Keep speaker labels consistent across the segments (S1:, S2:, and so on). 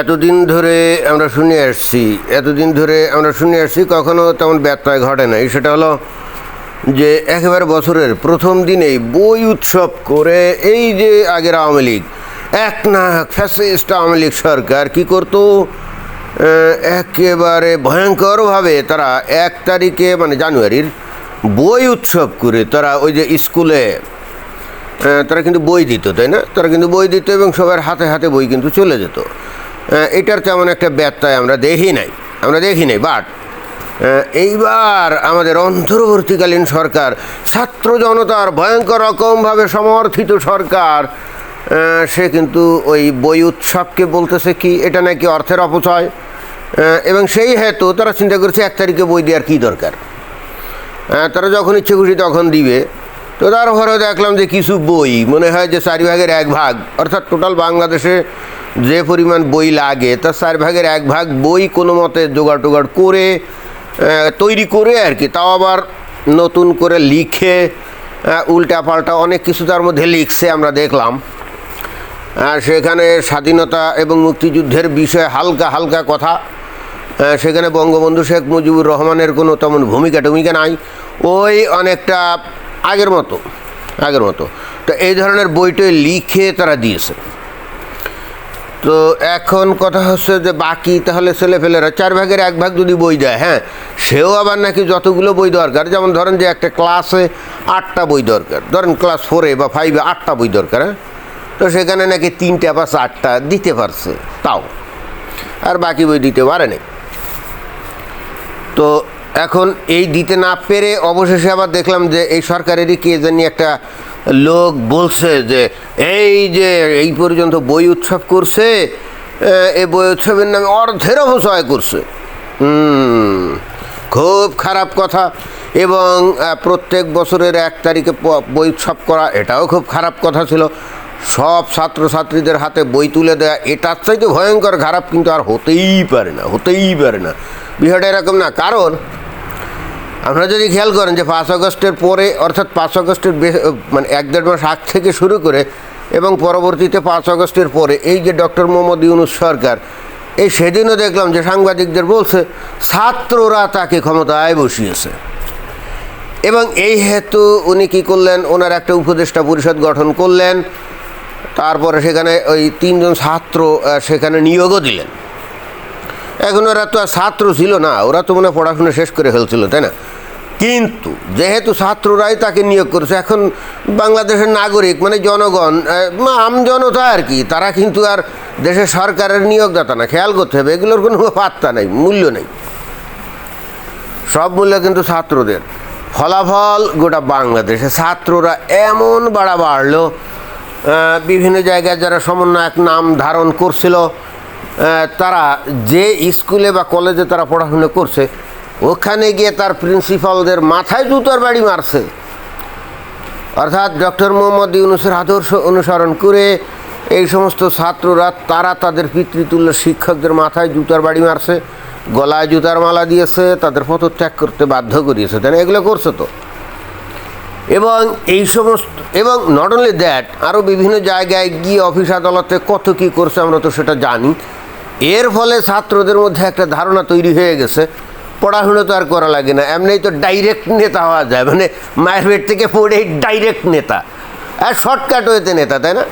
S1: এতদিন ধরে আমরা শুনে আসছি, এতদিন ধরে আমরা শুনে আসছি, কখনো তেমন ব্যত্যয় ঘটে নাই। সেটা হলো যে একেবারে বছরের প্রথম দিনেই বই উৎসব করে এই যে আগের আওয়ামী লীগ, এক না ফ্যাসিস্ট আওয়ামী লীগ সরকার কি করতো? একেবারে ভয়ঙ্করভাবে তারা এক তারিখে মানে জানুয়ারির বই উৎসব করে তারা ওই যে স্কুলে তারা কিন্তু বই দিত, তাই না? তারা কিন্তু বই দিত এবং সবার হাতে হাতে বই কিন্তু চলে যেত। এটার তেমন একটা ব্যত্যয় আমরা দেখি নাই, আমরা দেখি নাই বাট এইবার আমাদের অন্তর্বর্তীকালীন সরকার, ছাত্র জনতার ভয়ঙ্কর রকমভাবে সমর্থিত সরকার সে কিন্তু ওই বই উৎসবকে বলতেছে কি, এটা নাকি অর্থের অপচয় এবং সেই হেতু তারা চিন্তা করছে এক তারিখে বই দেওয়ার কী দরকার। তারা যখন ইচ্ছে খুশি তখন দিবে। তো তারপরে দেখলাম যে কিছু বই, মনে হয় যে চারি ভাগের এক ভাগ, অর্থাৎ টোটাল বাংলাদেশে যে পরিমাণ বই লাগে তার চার ভাগের এক ভাগ বই কোনো মতে জোগাড় টোগাড় করে তৈরি করে আর কি। তাও আবার নতুন করে লিখে উল্টা পাল্টা অনেক কিছু তার মধ্যে লিখছে আমরা দেখলাম। সেখানে স্বাধীনতা এবং মুক্তিযুদ্ধের বিষয়ে হালকা হালকা কথা সেখানে বঙ্গবন্ধু শেখ মুজিবুর রহমানের কোনো তেমন ভূমিকা টুমিকা নাই। ওই অনেকটা আগের মতো আগের মতো। তো এই ধরনের বইটই লিখে তারা দিয়েছে। তো এখন কথা হচ্ছে যে বাকি তাহলে ছেলেফেলেরা চার ভাগের এক ভাগ যদি বই দেয় হ্যাঁ? সেও আবার নাকি যতগুলো বই দরকার, যেমন ধরেন যে একটা ক্লাসে আটটা বই দরকার, ধরেন ক্লাস ফোরে বা ফাইভে আটটা বই দরকার হ্যাঁ? তো সেখানে নাকি তিনটা বা চারটা দিতে পারছে, তাও। আর বাকি বই দিতে পারে পারেনি তো এখন এই দিতে না পেরে অবশেষে আবার দেখলাম যে এই সরকারেরই কে জানি একটা লোক বলছে যে, এই যে, এই পর্যন্ত বই উৎসব করছে এই বই উৎসবের নামে অর্ধের অপচয় করছে। খুব খারাপ কথা। এবং প্রত্যেক বছরের এক তারিখে বই উৎসব করা, এটাও খুব খারাপ কথা ছিল। সব ছাত্রছাত্রীদের হাতে বই তুলে দেওয়া এটার চাইতে ভয়ঙ্কর খারাপ কিন্তু আর হতেই পারে না, হতেই পারে না। বিষয়টা এরকম না, কারণ আপনারা যদি খেয়াল করেন যে পাঁচ আগস্টের পরে, অর্থাৎ পাঁচ আগস্টের মানে এক দেড় মাস আগ থেকে শুরু করে এবং পরবর্তীতে পাঁচ আগস্টের পরে এই যে ডক্টর মোহাম্মদ ইউনুস সরকার, এই সেদিনও দেখলাম যে সাংবাদিকদের বলছে, ছাত্ররা তাকে ক্ষমতায় বসিয়েছে। এবং এই হেতু উনি কী করলেন? ওনার একটা উপদেষ্টা পরিষদ গঠন করলেন, তারপরে সেখানে ওই তিনজন ছাত্র সেখানে নিয়োগও দিলেন। এখন ওরা তো আর ছাত্র ছিল না, ওরা তো মনে পড়াশোনা শেষ করে ফেলছিল, তাই না? কিন্তু যেহেতু ছাত্ররাই তাকে নিয়োগ করেছে, এখন বাংলাদেশের নাগরিক মানে জনগণ আমজনতা আর কি, তারা কিন্তু আর দেশের সরকারের নিয়োগদাতা না। খেয়াল করতে হবে, এগুলোর কোনো পাত্তা নেই, মূল্য নেই। সব মূল্য কিন্তু ছাত্রদের। ফলাফল গোটা বাংলাদেশে, ছাত্ররা এমন বাড়া বাড়লো বিভিন্ন জায়গায় যারা সমন্বয়ক নাম ধারণ করছিল তারা যে স্কুলে বা কলেজে তারা পড়াশোনা করছে ওখানে গিয়ে তার প্রিন্সিপালদের মাথায় জুতোর বাড়ি মারছে। অর্থাৎ ডক্টর মোহাম্মদ ইউনুসের আদর্শ অনুসরণ করে এই সমস্ত ছাত্ররা, তারা তাদের পিতৃতুল্য শিক্ষকদের মাথায় জুতার বাড়ি মারছে, গলায় জুতার মালা দিয়েছে, তাদের পদত্যাগ করতে বাধ্য করিয়েছে। তাই এগুলো করছে তো। এবং এই সমস্ত, এবং নট অনলি দ্যাট আরও বিভিন্ন জায়গায় গিয়ে অফিস আদালতে কত কী করছে আমরা তো সেটা জানি। এর ফলে ছাত্রদের মধ্যে একটা ধারণা তৈরি হয়ে গেছে পড়াশুনো তো আর করা লাগে না এমনি তো ডাইরেক্ট নেতা হওয়া যায় মানে মায়ের পেট থেকে পড়েই ডাইরেক্ট নেতা। আর শর্টকাট হয়েতে নেতা, তাই না?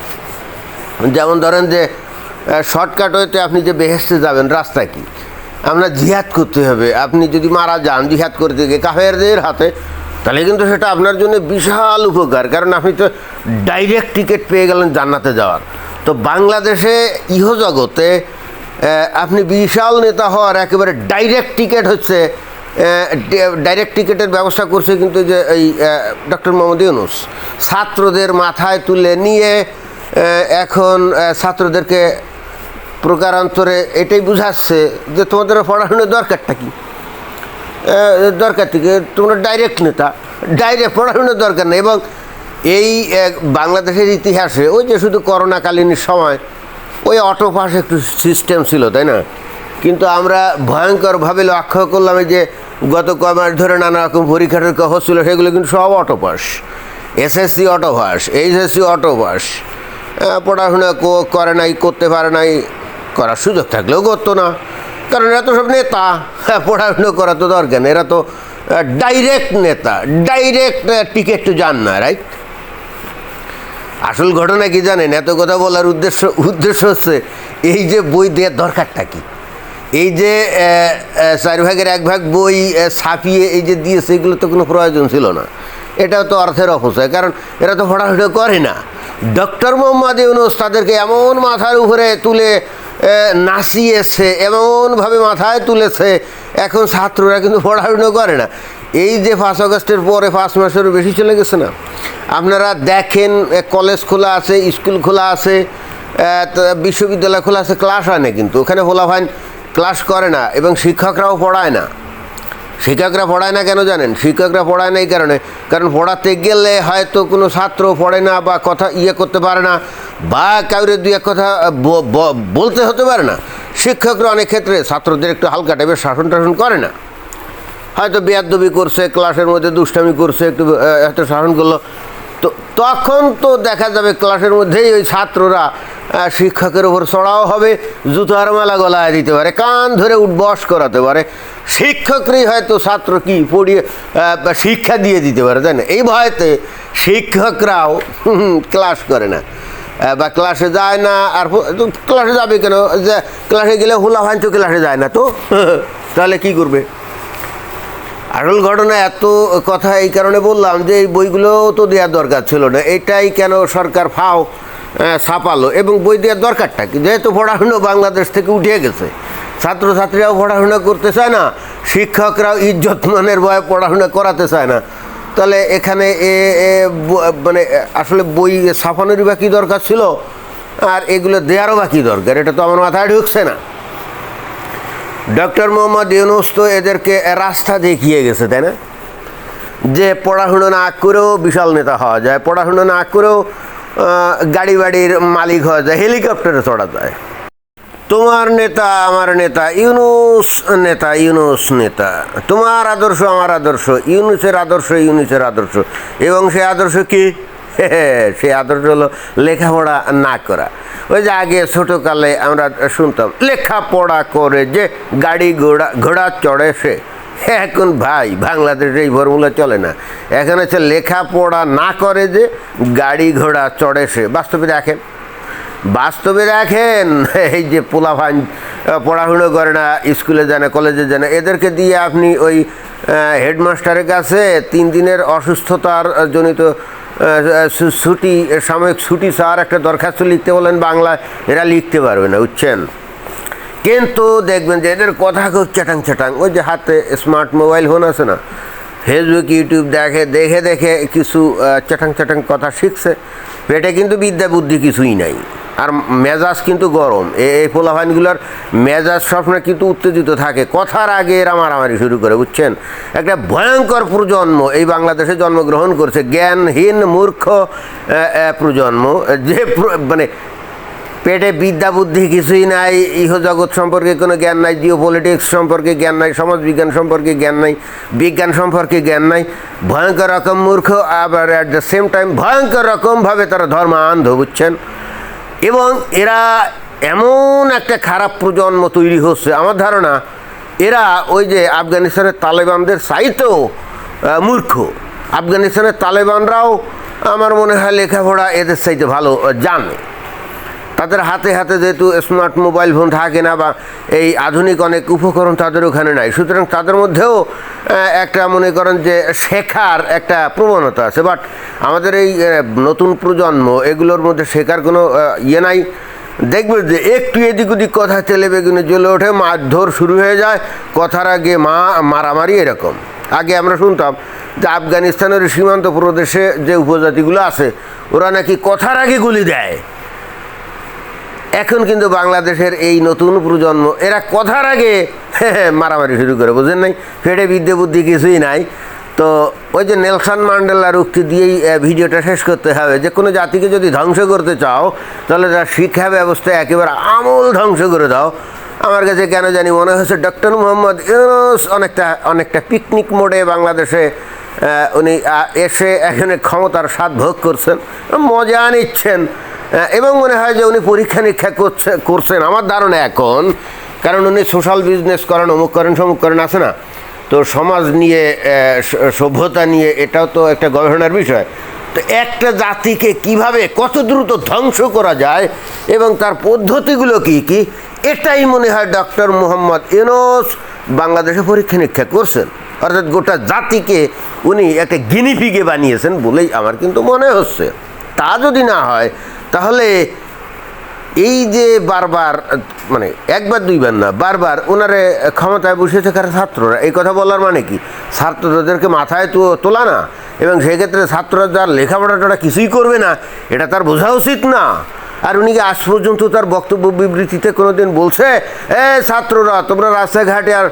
S1: যেমন ধরেন যে শর্টকাট হইতে আপনি যে বেহেস্তে যাবেন, রাস্তা কি? আপনার জিহাদ করতে হবে। আপনি যদি মারা যান, জিহাদ করতে গিয়ে কাফেরদের হাতে, তাহলে কিন্তু সেটা আপনার জন্য বিশাল উপকার। কারণ আপনি তো ডাইরেক্ট টিকিট পেয়ে গেলেন জান্নাতে যাওয়ার। তো বাংলাদেশে ইহজগতে আপনি বিশাল নেতা হওয়ার একেবারে ডাইরেক্ট টিকিট হচ্ছে ডাইরেক্ট টিকিটের ব্যবস্থা করছে কিন্তু যে এই ডক্টর মোহাম্মদ ইউনুস। ছাত্রদের মাথায় তুলে নিয়ে এখন ছাত্রদেরকে প্রকারান্তরে এটাই বুঝাচ্ছে যে তোমাদের পড়াশোনার দরকারটা কি? দরকার থেকে তোমরা ডাইরেক্ট নেতা ডাইরেক্ট পড়াশোনার দরকার নেই এবং এই বাংলাদেশের ইতিহাসে ওই যে শুধু করোনাকালীন সময় ওই অটো পাস একটু সিস্টেম ছিল, তাই না? কিন্তু আমরা ভয়ঙ্করভাবে লক্ষ্য করলাম যে গত কয় মাস ধরে নানা রকম পরীক্ষা টরীক্ষা হচ্ছিল সেগুলো কিন্তু সব auto pass. SSC auto pass, HSC auto pass. পড়াশোনা করে নাই, করতে পারে নাই, করার সুযোগ থাকলেও করতো না। কারণ এরা তো সব নেতা। হ্যাঁ পড়াশুনো করা তো দরকার এরা তো ডাইরেক্ট নেতা। ডাইরেক্ট টিকিট তো যান না রাইট আসল ঘটনা কি জানেন? এত কথা বলার উদ্দেশ্য উদ্দেশ্য হচ্ছে, এই যে বই দেওয়ার দরকারটা কি? এই যে চার ভাগের এক ভাগ বই ছাপিয়ে এই যে দিয়েছে, এগুলো তো কোনো প্রয়োজন ছিল না। এটাও তো অর্থের অপচয়, কারণ এরা তো পড়াশুনো করে না। ডক্টর মোহাম্মদ ইউনুস তাদেরকে এমন মাথার উপরে তুলে নাচিয়েছে, এমনভাবে মাথায় তুলেছে এখন ছাত্ররা কিন্তু পড়াশুনো করে না। এই যে পাঁচ আগস্টের পরে পাঁচ মাসেরও বেশি চলে গেছে না। আপনারা দেখেন কলেজ খোলা আছে, স্কুল খোলা আছে বিশ্ববিদ্যালয় খোলা আছে, ক্লাস হয় না কিন্তু। ওখানে ফলাফাইন ক্লাস করে না এবং শিক্ষকরাও পড়ায় না। শিক্ষকরা পড়ায় না কেন জানেন? শিক্ষকরা পড়ায় না এই কারণে। কারণ পড়াতে গেলে হয়তো কোনো ছাত্র পড়ে না বা কথা ইয়ে করতে পারে না, বা কাউরে দুই এক কথা বলতে হতে পারে না। শিক্ষকরা অনেক ক্ষেত্রে ছাত্রদের একটু হালকা টাইপের শাসন টাসন করে না। হয়তো বেয়াদবি করছে, ক্লাসের মধ্যে দুষ্টামি করছে, একটু একটু শাসন করল। তো তখন তো দেখা যাবে ক্লাসের মধ্যেই ওই ছাত্ররা শিক্ষকের ওপর চড়াও হবে, জুতার মালা গলায় দিতে পারে, কান ধরে উঠবস করাতে পারে। শিক্ষকরাই হয়তো ছাত্র কি পড়িয়ে শিক্ষা দিয়ে দিতে পারে, তাই না? এই ভয়তে শিক্ষকরাও ক্লাস করে না। বা ক্লাসে যায় না, আর ক্লাসে যাবে কেন? যে ক্লাসে গেলে হুলা ভাই তো ক্লাসে যায় না তো। তাহলে কি করবে? আসল ঘটনা এত কথা এই কারণে বললাম যে এই বইগুলো তো দেওয়ার দরকার ছিল না। এটাই কেন সরকার ফাও ছাপালো? এবং বই দেওয়ার দরকারটা কি? যেহেতু পড়াশুনো বাংলাদেশ থেকে উঠে গেছে। ছাত্রছাত্রীরাও পড়াশোনা করতে চায় না, শিক্ষকরাও ইজ্জত মানের ভয়ে পড়াশোনা করাতে চায় না। তাহলে এখানে এ মানে আসলে বই ছাপানোরই বা কী দরকার ছিল? আর এগুলো দেওয়ারও বা কী দরকার? এটা তো আমার মাথায় ঢুকছে না। ডক্টর মোহাম্মদ ইউনুস তো এদেরকে রাস্তা দেখিয়ে গেছে, তাই না? যে পড়াশুনো না করেও বিশাল নেতা হওয়া যায়, পড়াশুনো না করেও গাড়ি বাড়ির মালিক হওয়া যায়, হেলিকপ্টারে চড়া যায়। তোমার নেতা, আমার নেতা, ইউনুস নেতা ইউনুস নেতা। তোমার আদর্শ, আমার আদর্শ, ইউনুসের আদর্শ ইউনুসের আদর্শ। এবং সে আদর্শ কি? সে আদর্শ হলো লেখাপড়া না করা। ওই যে আগে ছোটোকালে আমরা শুনতাম, লেখাপড়া করে যে গাড়ি ঘোড়া ঘোড়া চড়ে সে। এখন ভাই, বাংলাদেশে এই ফর্মুলা চলে না। এখন হচ্ছে লেখাপড়া না করে যে গাড়ি ঘোড়া চড়ে সে। বাস্তবে দেখেন বাস্তবে দেখেন এই যে পোলাভান পড়াশুনো করে না, স্কুলে যায় না, কলেজে যায় না, এদেরকে দিয়ে আপনি ওই হেডমাস্টারের কাছে তিন দিনের অসুস্থতার জনিত ছুটি, সাময়িক ছুটি স্যার একটা দরখাস্ত লিখতে বলেন বাংলায় এরা লিখতে পারবে না, বুঝছেন? কিন্তু দেখবেন যে এদের কথা খুব চ্যাটাং চ্যাটাং, ওই যে হাতে স্মার্ট মোবাইল ফোন আছে না, ফেসবুক, ইউটিউব দেখে দেখে দেখে কিছু চ্যাটাং চ্যাটাং কথা শিখছে পেটে কিন্তু বিদ্যা বুদ্ধি কিছুই নাই। আর মেজাজ কিন্তু গরম। এই পোলাভাইনগুলোর মেজাজ সবসময় কিন্তু উত্তেজিত থাকে। কথার আগে এরা মারামারি শুরু করে, বুঝছেন? একটা ভয়ঙ্কর প্রজন্ম এই বাংলাদেশে জন্মগ্রহণ করছে। জ্ঞানহীন মূর্খ প্রজন্ম। যে মানে পেটে বিদ্যা বুদ্ধি কিছুই নাই, ইহজগৎ সম্পর্কে কোনো জ্ঞান নাই জিও পলিটিক্স সম্পর্কে জ্ঞান নাই, সমাজবিজ্ঞান সম্পর্কে জ্ঞান নাই, বিজ্ঞান সম্পর্কে জ্ঞান নাই। ভয়ঙ্কর রকম মূর্খ, আবার অ্যাট দ্য সেম টাইম ভয়ঙ্কর রকমভাবে তারা ধর্মান্ধ, বুঝছেন? এবং এরা এমন একটা খারাপ প্রজন্ম তৈরি হচ্ছে, আমার ধারণা, এরা ওই যে আফগানিস্তানের তালেবানদের সাইতেও মূর্খ। আফগানিস্তানের তালেবানরাও আমার মনে হয় লেখাপড়া এদের সাইতে ভালো জানে। তাদের হাতে হাতে যেহেতু স্মার্ট মোবাইল ফোন থাকে না বা এই আধুনিক অনেক উপকরণ তাদের ওখানে নাই, সুতরাং তাদের মধ্যেও একটা মনে করেন যে শেখার একটা প্রবণতা আছে। বাট আমাদের এই নতুন প্রজন্ম এগুলোর মধ্যে শেখার কোনো ইয়ে নাই। দেখবে যে একটু এদিক ওদিক কথা তেলে বেগুনে জ্বলে ওঠে, মারধর শুরু হয়ে যায়, কথার আগে মা, মারামারি এরকম। আগে আমরা শুনতাম যে আফগানিস্তানের সীমান্ত প্রদেশে যে উপজাতিগুলো আছে, ওরা নাকি কথার আগে গুলি দেয়। এখন কিন্তু বাংলাদেশের এই নতুন প্রজন্ম, এরা কথার আগে মারামারি শুরু করে, বুঝেন নাই? ফেটে বিদ্যে বুদ্ধি কিছুই নাই। তো ওই যে নেলসন মান্ডেলার উক্তি দিয়েই ভিডিওটা শেষ করতে হবে। যে কোনো জাতিকে যদি ধ্বংস করতে চাও, তাহলে তার শিক্ষা ব্যবস্থা একেবারে আমূল ধ্বংস করে দাও। আমার কাছে কেন জানি মনে হচ্ছে ডক্টর মোহাম্মদ ইউনুস অনেকটা অনেকটা পিকনিক মোডে বাংলাদেশে উনি এসে এখানে ক্ষমতার স্বাদ ভোগ করছেন। মজা নিচ্ছেন। এবং মনে হয় যে উনি পরীক্ষা নিরীক্ষা করছে, করছেন। আমার ধারণা এখন, কারণ উনি সোশ্যাল বিজনেস করেন, অমুক করেন, সমুক করেন, আছে না? তো সমাজ নিয়ে সভ্যতা নিয়ে, এটাও তো একটা গবেষণার বিষয়। তো একটা জাতিকে কীভাবে, কত দ্রুত ধ্বংস করা যায় এবং তার পদ্ধতিগুলো কি কি? এটাই মনে হয় ডক্টর মোহাম্মদ ইউনুস বাংলাদেশে পরীক্ষা নিরীক্ষা করছেন। অর্থাৎ গোটা জাতিকে উনি একটা গিনিপিগে বানিয়েছেন বলেই আমার কিন্তু মনে হচ্ছে। তা যদি না হয় তাহলে এই যে বারবার মানে একবার দুইবার না, বারবার ওনারে ক্ষমতায় বসিয়েছে কারণ ছাত্ররা, এই কথা বলার মানে কি? ছাত্রদেরকে মাথায় তো তোলা না, এবং সেক্ষেত্রে ছাত্ররা যার লেখাপড়াটা কিছুই করবে না, এটা তার বোঝা উচিত না। আর উনি কি আজ পর্যন্ত তার বক্তব্য বিবৃতিতে কোনোদিন বলছে, এ ছাত্ররা, তোমরা রাস্তাঘাটে আর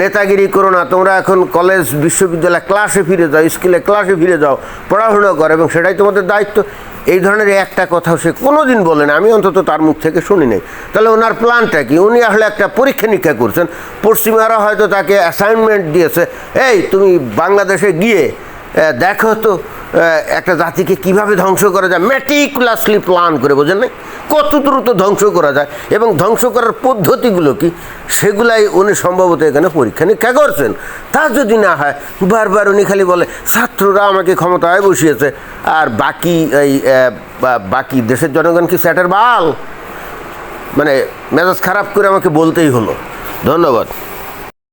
S1: নেতাগিরি করো না, তোমরা এখন কলেজ, বিশ্ববিদ্যালয় ক্লাসে ফিরে যাও স্কুলে ক্লাসে ফিরে যাও, পড়াশোনা করো, এবং সেটাই তোমাদের দায়িত্ব। এই ধরনের একটা কথাও সে কোনোদিন না, আমি অন্তত তার মুখ থেকে শুনি নাই। তাহলে ওনার প্ল্যানটা কি? উনি আসলে একটা পরীক্ষা নিরীক্ষা করছেন, পশ্চিমারা হয়তো তাকে অ্যাসাইনমেন্ট দিয়েছে, এই, তুমি বাংলাদেশে গিয়ে দেখো তো একটা জাতিকে কীভাবে ধ্বংস করা যায়। ম্যাটিকুলাসলি প্ল্যান করে, বোঝেন নাই? কত দ্রুত ধ্বংস করা যায় এবং ধ্বংস করার পদ্ধতিগুলো কি? সেগুলাই উনি সম্ভবত এখানে পরীক্ষা নিরীক্ষা করছেন। তা যদি না হয়, বারবার উনি খালি বলে, ছাত্ররা আমাকে ক্ষমতায় বসিয়েছে, আর বাকি এই বাকি দেশের জনগণ কি স্যাটের বাল? মানে মেজাজ খারাপ করে আমাকে বলতেই হলো। ধন্যবাদ।